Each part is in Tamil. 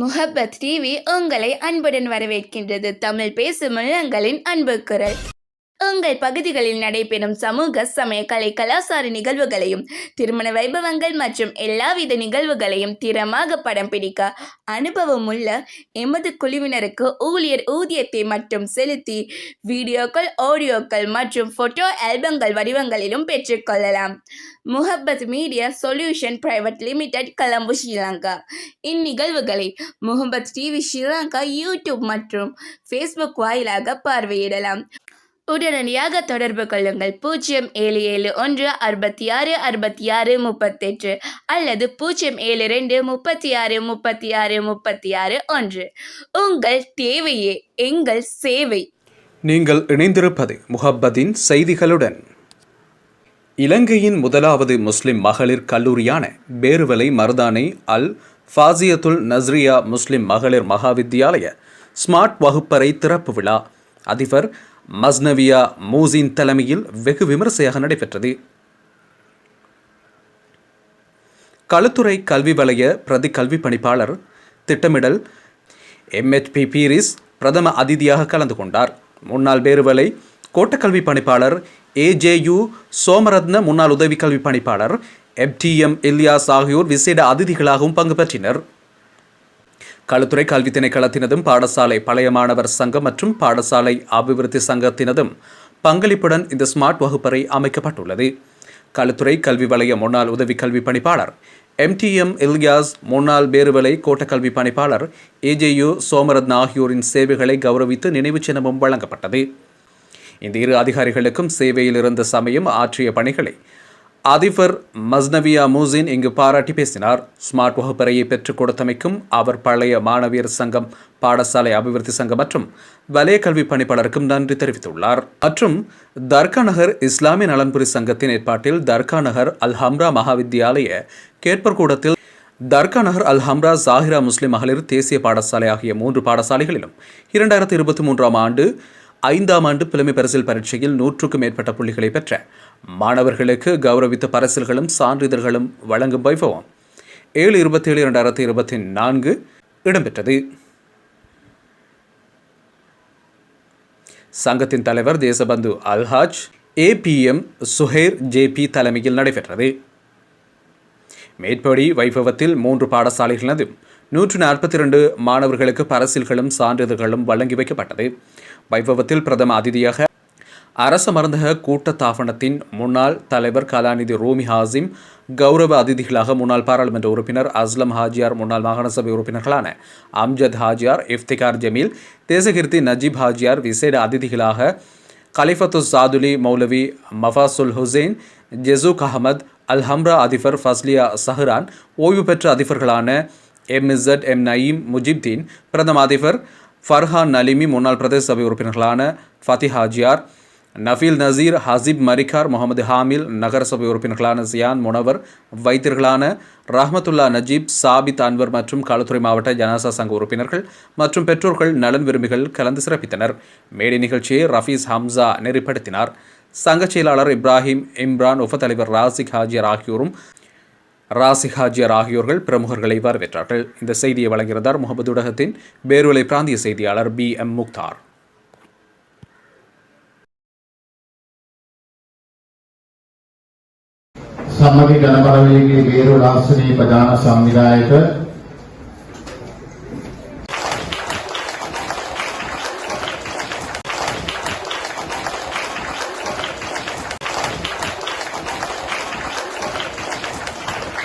முஹப்பத் டிவி உங்களை அன்புடன் வரவேற்கின்றது. தமிழ் பேசும் உள்ளங்களின் அன்பு குரல் உங்கள் பகுதிகளில் நடைபெறும் சமூக சமய கலை கலாச்சார நிகழ்வுகளையும் திருமண வைபவங்கள் மற்றும் எல்லாவித நிகழ்வுகளையும் திறமாக படம் பிடிக்க அனுபவமுள்ள எமது குழுவினருக்கு ஊழியர் ஊதியத்தை மட்டும் செலுத்தி வீடியோக்கள் ஆடியோக்கள் மற்றும் போட்டோ ஆல்பங்கள் வடிவங்களிலும் பெற்றுக்கொள்ளலாம் Muhabbat media solution private limited Colombo Sri Lanka. இந்நிகழ்வுகளை Muhammad TV Sri Lanka YouTube மற்றும் ஃபேஸ்புக் வாயிலாக பார்வையிடலாம். உடனடியாக தொடர்பு கொள்ளுங்கள். பூஜ்ஜியம் ஏழு ஏழு ஒன்று அறுபத்தி ஆறு அறுபத்தி ஆறு முப்பத்தெட்டு அல்லது பூஜ்ஜியம் ஏழு ரெண்டு முப்பத்தி ஆறு முப்பத்தி ஆறு முப்பத்தி ஆறு ஒன்று. உங்கள் தேவையே எங்கள் சேவை. நீங்கள் இணைந்திருப்பது முஹப்பதின் செய்திகளுடன். இலங்கையின் முதலாவது முஸ்லிம் மகளிர் கல்லூரியான பேருவலை மருதானை அல் ஃபாசியத்துல் நஸ்ரியா முஸ்லிம் மகளிர் மகாவித்தியாலய ஸ்மார்ட் வகுப்பறை திறப்பு விழா. அதிபர் மஸ்னவியா மூசின் தலைமையில் வெகு விமரிசையாக நடைபெற்றது. களுத்துறை கல்வி வலய பிரதி கல்வி பணிப்பாளர் திட்டமிடல் எம்ஹெச்பி பீரிஸ் பிரதம அதிதியாக கலந்து கொண்டார். முன்னாள் பேருவலை கோட்டக்கல்வி பணிப்பாளர் ஏஜேயு சோமரத்ன முன்னாள் உதவி கல்வி பணிப்பாளர் எப்டிஎம் இல்யாஸ் ஆகியோர் விசேட அதிதிகளாகவும் பங்கு பெற்றினர். களுத்துறை கல்வி திணைக்களத்தினதும் பாடசாலை பழைய மாணவர் சங்கம் மற்றும் பாடசாலை அபிவிருத்தி சங்கத்தினதும் பங்களிப்புடன் இந்த ஸ்மார்ட் வகுப்பறை அமைக்கப்பட்டுள்ளது. களுத்துறை கல்வி வலய முன்னாள் உதவி கல்வி பணிப்பாளர் எம்டிஎம் இல்யாஸ் முன்னாள் பேருவலை கோட்டக்கல்வி பணிப்பாளர் ஏஜேயு சோமரத்ன ஆகியோரின் சேவைகளை கௌரவித்து நினைவு சின்னமும் வழங்கப்பட்டது. இந்த இரு அதிகாரிகளுக்கும் சேவையில் இருந்த சமயம் ஆற்றிய பணிகளை அதிபர் மஸ்னவியா மூசின் இங்கு பாராட்டி பேசினார். ஸ்மார்ட் வகுப்பறையை பெற்றுக் கொடுத்தமைக்கும் அவர் பழைய மாணவியர் சங்கம் பாடசாலை அபிவிருத்தி சங்கம் மற்றும் வலய கல்வி பணிப்பாளருக்கும் நன்றி தெரிவித்துள்ளார். மற்றும் தர்கா நகர் இஸ்லாமிய நலன்புரி சங்கத்தின் ஏற்பாட்டில் தர்கா நகர் அல் ஹம்ரா மகாவித்தியாலய கேட்பர் கூடத்தில் தர்கா நகர் அல் ஹம்ரா ஜாகிரா முஸ்லிம் மகளிர் தேசிய பாடசாலை ஆகிய மூன்று பாடசாலைகளிலும் இரண்டாயிரத்தி இருபத்தி மூன்றாம் ஆண்டு ஐந்தாம் ஆண்டு புலமை பரிசில் பரீட்சையில் நூற்றுக்கும் மேற்பட்ட புள்ளிகளை பெற்ற மாணவர்களுக்கு கௌரவித்த பரிசில்களும் சான்றிதழ்களும் வழங்கும் வைபவம் ஏழு இருபத்தி ஏழு இரண்டாயிரத்தி இருபத்தி நான்கு இடம்பெற்றது. சங்கத்தின் தலைவர் தேசபந்து அல்ஹாஜ் ஏபிஎம் சுஹேர் ஜேபி தலைமையில் நடைபெற்றது. மேற்படி வைபவத்தில் மூன்று பாடசாலைகளினதும் நூற்று நாற்பத்தி இரண்டு மாணவர்களுக்கு பரசில்களும் சான்றிதழ்களும் வழங்கி வைக்கப்பட்டது. வைபவத்தில் பிரதம அதிதியாக அரச மருந்தக கூட்டத்தாபனத்தின் முன்னாள் தலைவர் கலாநிதி ரோமி ஹாசிம் கௌரவ அதிதிகளாக முன்னாள் பாராளுமன்ற உறுப்பினர் அஸ்லம் ஹாஜியார் முன்னாள் மாகாண சபை உறுப்பினர்களான அம்ஜத் ஹாஜியார் இஃப்திகார் ஜமீல் தேசகிருத்தி நஜீப் ஹாஜியார் விசேட அதிதிகளாக கலிஃபத்து சாதுலி மௌலவி மஃபாசுல் ஹுசைன் ஜெசூக் அஹமத் அல் ஹம்ரா அதிபர் ஃபஸ்லியா சஹ்ரான் ஓய்வு பெற்ற அதிபர்களான M Z M Naeem Mujibdeen பிரதம அதிபர் ஃபர்ஹான் நலிமி முன்னாள் பிரதேச சபை உறுப்பினர்களான ஃபதி ஹாஜியார் நஃபீல் நசீர் ஹசிப் மரிகார் முகமது ஹாமில் நகரசபை உறுப்பினர்களான ஜியான் முனவர் வைத்தியர்களான ரஹமத்துல்லா நஜீப் சாபித் அன்வர் மற்றும் களத்துறை மாவட்ட ஜனாசா சங்க உறுப்பினர்கள் மற்றும் பெற்றோர்கள் நலன் விரும்பிகள் கலந்து சிறப்பித்தனர் மேடை நிகழ்ச்சியை ரஃபீஸ் ஹம்சா நெறிப்படுத்தினார் சங்க செயலாளர் இப்ராஹிம் இம்ரான் உப தலைவர் ராசிக் ஹாஜியர் ஆகியோரும் ராசி ஹாஜியர் ஆகியோர்கள் பிரமுகர்களை வரவேற்றார்கள். இந்த செய்தியை வழங்குகிறார் முகமது உடகத்தின் பேருவலை பிராந்திய செய்தியாளர் பி எம் முக்தார். സമ്മതി കലമറവിലേക്ക് പേരൂർ ആസനി പ്രധാന സംവിധായകർ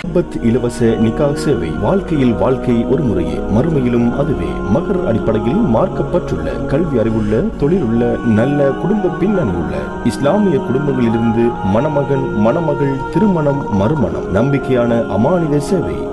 முகப்பத் இலவச நிகா சேவை. வாழ்க்கையில் வாழ்க்கை ஒரு முறையே. மறுமையிலும் அதுவே. மகர் அடிப்படையில் மார்க்கப்பட்டுள்ள கல்வி அறிவுள்ள தொழிலுள்ள நல்ல குடும்ப பின்னணி உள்ள இஸ்லாமிய குடும்பங்களிலிருந்து மணமகன் மணமகள் திருமணம் மறுமணம். நம்பிக்கையான அமானித சேவை.